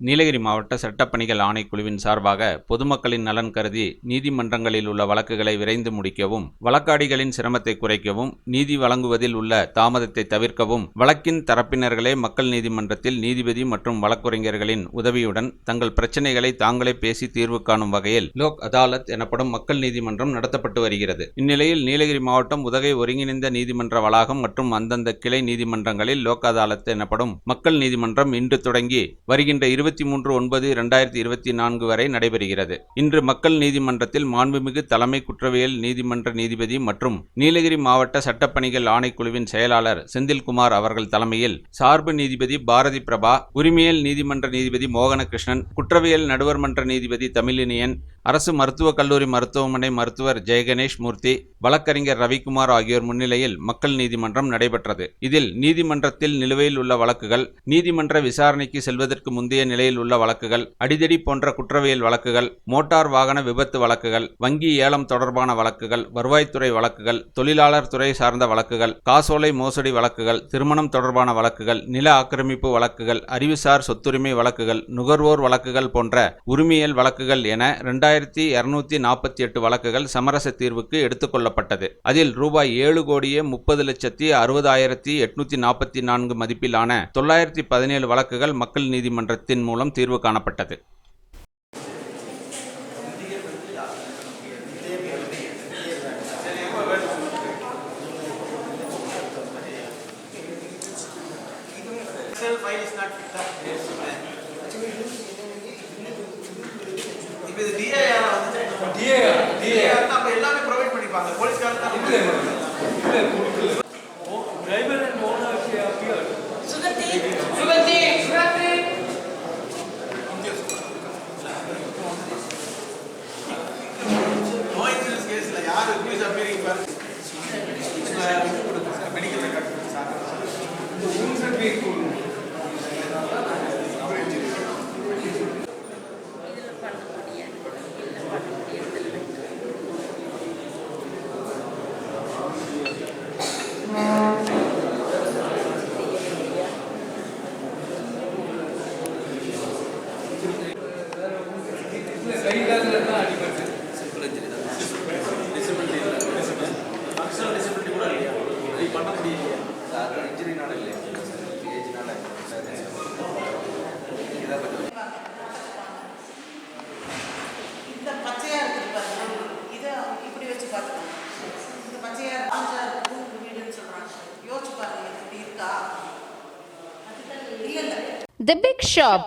நீலகிரி மாவட்ட சட்டப்பணிகள் ஆணைக்குழுவின் சார்பாக பொதுமக்களின் நலன் கருதி நீதிமன்றங்களில் உள்ள வழக்குகளை விரைந்து முடிக்கவும் வழக்காடிகளின் சிரமத்தை குறைக்கவும் நீதி வழங்குவதில் உள்ள தாமதத்தை தவிர்க்கவும் வழக்கின் தரப்பினர்களே மக்கள் நீதிமன்றத்தில் நீதிபதி மற்றும் வழக்குரைஞர்களின் உதவியுடன் தங்கள் பிரச்சினைகளை தாங்களே பேசி தீர்வு காணும் வகையில் லோக் அதாலத் எனப்படும் மக்கள் நீதிமன்றம் நடத்தப்பட்டு வருகிறது. இந்நிலையில் நீலகிரி மாவட்டம் உதகை ஒருங்கிணைந்த நீதிமன்ற வளாகம் மற்றும் அந்தந்த கிளை நீதிமன்றங்களில் லோக் அதாலத் எனப்படும் மக்கள் நீதிமன்றம் இன்று தொடங்கி வருகின்ற இருபத்தி மூன்று ஒன்பது இரண்டாயிரத்தி இருபத்தி நான்கு வரை நடைபெறுகிறது. இன்று மக்கள் நீதிமன்றத்தில் மாண்புமிகு தலைமை குற்றவியல் நீதிமன்ற நீதிபதி மற்றும் நீலகிரி மாவட்ட சட்டப்பணிகள் ஆணைக்குழுவின் செயலாளர் செந்தில்குமார் அவர்கள் தலைமையில் சார்பு நீதிபதி பாரதி பிரபா உரிமையல் நீதிமன்ற நீதிபதி மோகனகிருஷ்ணன் குற்றவியல் நடுவர் மன்ற நீதிபதி தமிழினியன் அரசு மருத்துவக் கல்லூரி மருத்துவமனை மருத்துவர் ஜெயகணேஷ் மூர்த்தி வழக்கறிஞர் ரவிக்குமார் ஆகியோர் முன்னிலையில் மக்கள் நீதிமன்றம் நடைபெற்றது. இதில் நீதிமன்றத்தில் நிலுவையில் உள்ள வழக்குகள் நீதிமன்ற விசாரணைக்கு செல்வதற்கு முந்தைய நிலையில் உள்ள வழக்குகள் அடிதடி போன்ற குற்றவியல் வழக்குகள் மோட்டார் வாகன விபத்து வழக்குகள் வங்கி ஏலம் தொடர்பான வழக்குகள் வருவாய்த்துறை வழக்குகள் தொழிலாளர் துறை சார்ந்த வழக்குகள் காசோலை மோசடி வழக்குகள் திருமணம் தொடர்பான வழக்குகள் நில ஆக்கிரமிப்பு வழக்குகள் அறிவுசார் சொத்துரிமை வழக்குகள் நுகர்வோர் வழக்குகள் போன்ற உரிமையல் வழக்குகள் என இரண்டாயிரத்தி இருநூத்தி நாற்பத்தி எட்டு வழக்குகள் சமரச தீர்வுக்கு எடுத்துக்கொள்ளப்பட்டது அதில் ரூபாய் ஏழு கோடியே முப்பது லட்சத்தி அறுபதாயிரத்தி எட்நூத்தி நாற்பத்தி நான்கு மதிப்பிலான தொள்ளாயிரத்தி பதினேழு வழக்குகள் மக்கள் நீதிமன்றத்தின் மூலம் தீர்வு காணப்பட்டது Excel file is not picked up. இப்போ இது யாரா வந்துச்சு? DA யாருன்னா அப்ப எல்லாமே provide பண்ணிப்பாங்க. போலீஸ்காரங்க தான் driver and owner they appeared. No insurance case ல யாரு who is appearing for? Medical முடியலையா? இந்த பச்சையா இருக்குது பாருங்க. இதை இப்படி வச்சு பார்த்துக்கோங்க இந்த பச்சையா இருக்கு. வீடுன்னு சொல்றாங்க. யோசிச்சு பாருங்க இப்படி இருக்கா? இல்ல இல்ல தி பிக் ஷாப்